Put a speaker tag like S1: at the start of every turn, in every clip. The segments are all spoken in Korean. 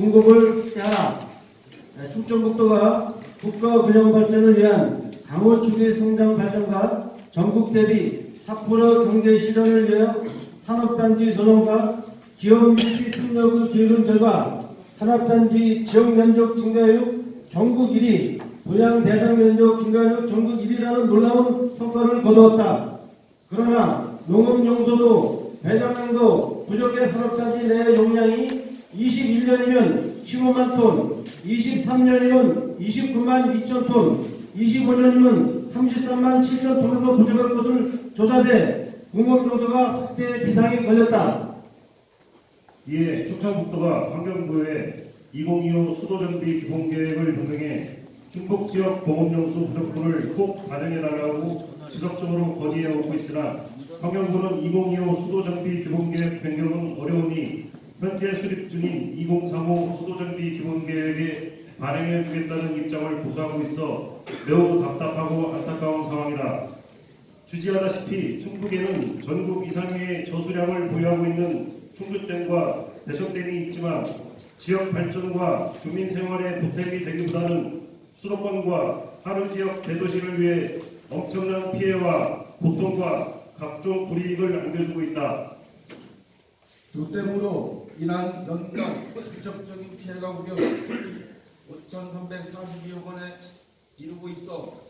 S1: 공급을. 네, 충청북도가 국가 균형 발전을 위한 강원축의 성장 발전과 전국 대비 4% 경제 실현을 위하여 산업단지 조성과 지역 유치 충력을 기울인 결과 산업단지 지역 면적 증가율 전국 1위, 분양 대상 면적 증가율 전국 1위라는 놀라운 성과를 거두었다. 그러나 농업용도도 배정량도 부족해 산업단지 내 용량이 21년이면 15만 톤, 23년이면 29만 2천 톤, 25년이면 33만 7천 톤으로 부족할 것을 조사돼 공업용도가 확대 비상이 걸렸다.
S2: 이에 충청북도가 환경부에 2025 수도정비 기본계획을 변경해 충북 지역 공업용수 부족분을 꼭 반영해달라고 지속적으로 건의해오고 있으나 환경부는 2025 수도정비 기본계획 변경은 현재 수립 중인 2035 수도정비 기본계획에 반영해 주겠다는 입장을 고수하고 있어 매우 답답하고 안타까운 상황이다. 주지하다시피 충북에는 전국 이상의 저수량을 보유하고 있는 충주댐과 대천댐이 있지만 지역 발전과 주민 생활에 보탬이 되기보다는 수도권과 하루 지역 대도시를 위해 엄청난 피해와 고통과 각종 불이익을 안겨주고 있다.
S3: 두댐으로 인한 연간 직접적인 피해가 무려 5,342억 원에 이르고 있어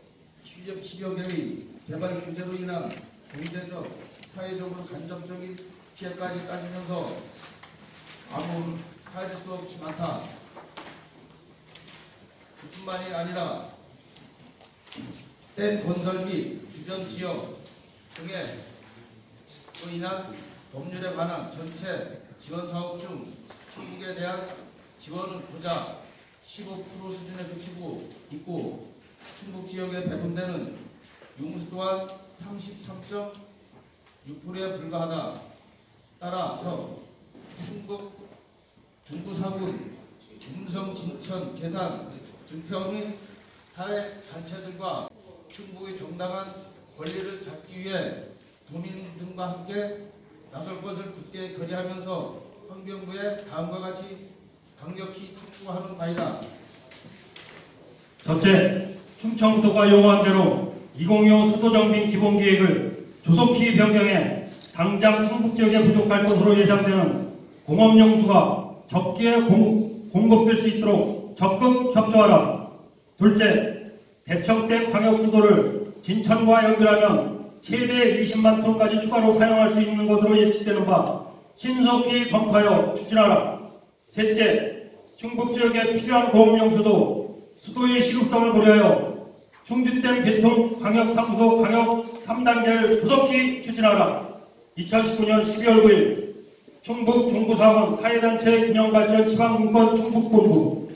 S3: 10여, 10여 개의 개발 규제로 인한 경제적, 사회적으로 간접적인 피해까지 따지면서 아무 할 수 없이 많다. 그뿐만이 아니라 댐 건설 및 주변 지역 등에 로 인한 법률에 관한 전체 지원 사업 중 충북에 대한 지원은 고작 15% 수준에 그치고 있고 충북 지역에 배분되는 용수 또한 33.6%에 불과하다. 따라서 충북 중부 사군 음성 진천 계산 증평 및 사회 단체들과 충북의 정당한 권리를 잡기 위해 도민 등과 함께 나설 것을 굳게 결의하면서 환경부에 다음과 같이 강력히 촉구하는 바이다.
S4: 첫째, 충청도가 요구한 대로 2025 수도정비 기본계획을 조속히 변경해 당장 충북 지역에 부족할 것으로 예상되는 공업용 수가 적게 공, 공급될 수 있도록 적극 협조하라. 둘째, 대청댐 광역수도를 진천과 연결하면 최대 20만 톤까지 추가로 사용할 수 있는 것으로 예측되는 바 신속히 검토하여 추진하라. 셋째, 충북 지역에 필요한 공업용수도 수도의 시급성을 고려하여 충주댐 개통 광역사무소 광역 3단계를 조속히 추진하라. 2019년 12월 9일 충북 중부사원 사회단체 균형발전 지방분권 충북본부